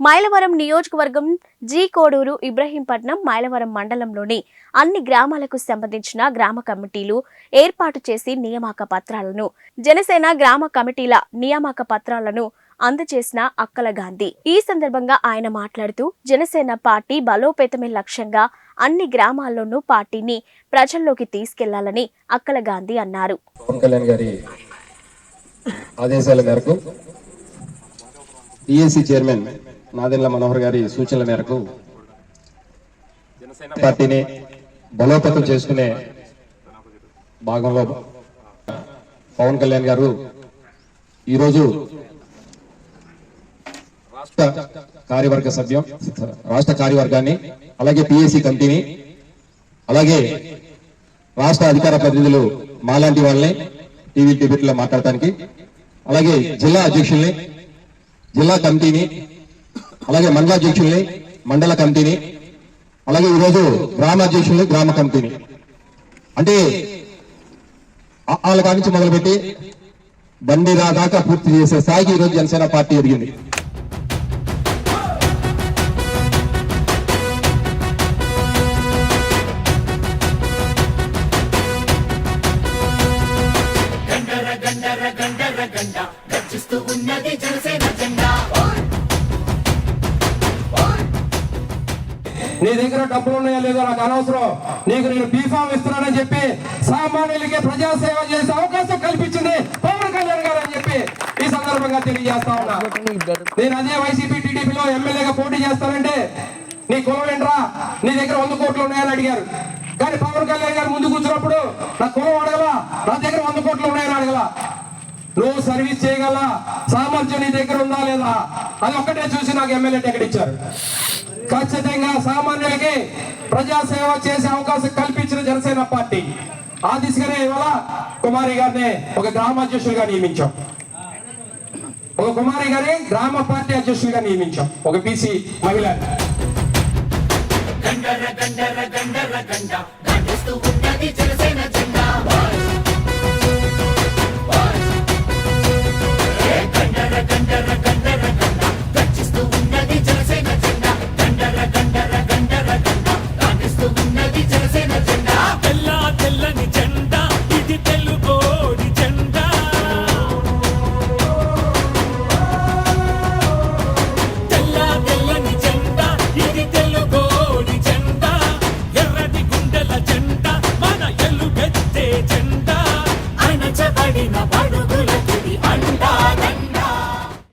మైలవరం నియోజకవర్గం జీ కోడూరు ఇబ్రహీంపట్నం మైలవరం మండలంలోని అన్ని గ్రామాలకు సంబంధించిన గ్రామ కమిటీలు ఏర్పాటు చేసి నియామక పత్రాలను జనసేన గ్రామ కమిటీల నియామక పత్రాలను అందజేసిన అక్కల గాంధీ. ఈ సందర్భంగా ఆయన మాట్లాడుతూ జనసేన పార్టీ బలోపేతమే లక్ష్యంగా అన్ని గ్రామాల్లోనూ పార్టీని ప్రజల్లోకి తీసుకెళ్ళాలని అక్కల గాంధీ అన్నారు. పవన్ కళ్యాణ్ గారి ఆదేశాల మేరకు టిఎస్సి చైర్మన్ నాదెండ్ల మనోహర్ గారి సూచనల మేరకు పార్టీని బలోపేతం చేసుకునే భాగంలో పవన్ కళ్యాణ్ గారు ఈరోజు రాష్ట్ర కార్యవర్గ సభ్యం రాష్ట్ర కార్యవర్గాన్ని అలాగే పిఎస్సి కమిటీని అలాగే రాష్ట్ర అధికార ప్రతినిధులు మాలాంటి వాళ్ళని టీవీ టీవీలో మాట్లాడటానికి అలాగే జిల్లా అధ్యక్షుల్ని జిల్లా కమిటీని అలాగే మండల అధ్యక్షుల్ని మండల కమిటీని అలాగే ఈరోజు గ్రామ అధ్యక్షుల్ని గ్రామ కమిటీని. అంటే వాళ్ళ కాడి నుంచి మొదలుపెట్టి బండి రాదాకా పూర్తి చేసే స్థాయికి ఈరోజు జనసేన పార్టీ ఎదిగింది. నీ దగ్గర డబ్బులు ఉన్నాయా లేదో నాకు అనవసరం. నీకు నేను బీఫామ్ ఇస్తున్నానని చెప్పి సామాన్యులకి ప్రజాసేవ చేసే అవకాశం కల్పించింది పవన్ కళ్యాణ్ గారు అని చెప్పి ఈ సందర్భంగా తెలియజేస్తా ఉన్నా. నేను అదే వైసీపీ టీడీపీలో ఎమ్మెల్యేగా పోటీ చేస్తానంటే నీ కులం ఏంట్రా? నీ దగ్గర వంద కోట్లు ఉన్నాయని అడిగారు. కానీ పవన్ కళ్యాణ్ గారు ముందు కూర్చున్నప్పుడు నా కులం అడగలా నా దగ్గర వంద కోట్లు ఉన్నాయని అడగల. నువ్వు సర్వీస్ చేయగల సామర్థ్యం నీ దగ్గర ఉందా లేదా? అది ఒక్కటే చూసి నాకు ఎమ్మెల్యే టికెట్ ఇచ్చారు. ఖచ్చితంగా సామాన్యులకి ప్రజాసేవ చేసే అవకాశం కల్పించిన జనసేన పార్టీ. ఆ దిశగానే ఇవాళ కుమారి గారిని ఒక గ్రామ అధ్యక్షులుగా నియమించాం. ఒక కుమారి గారి గ్రామ పార్టీ అధ్యక్షుడిగా నియమించాం. ఒక బీసీ మహిళ. గండర గండర గండర గండ గండిస్తూ ఉన్నది జనసేన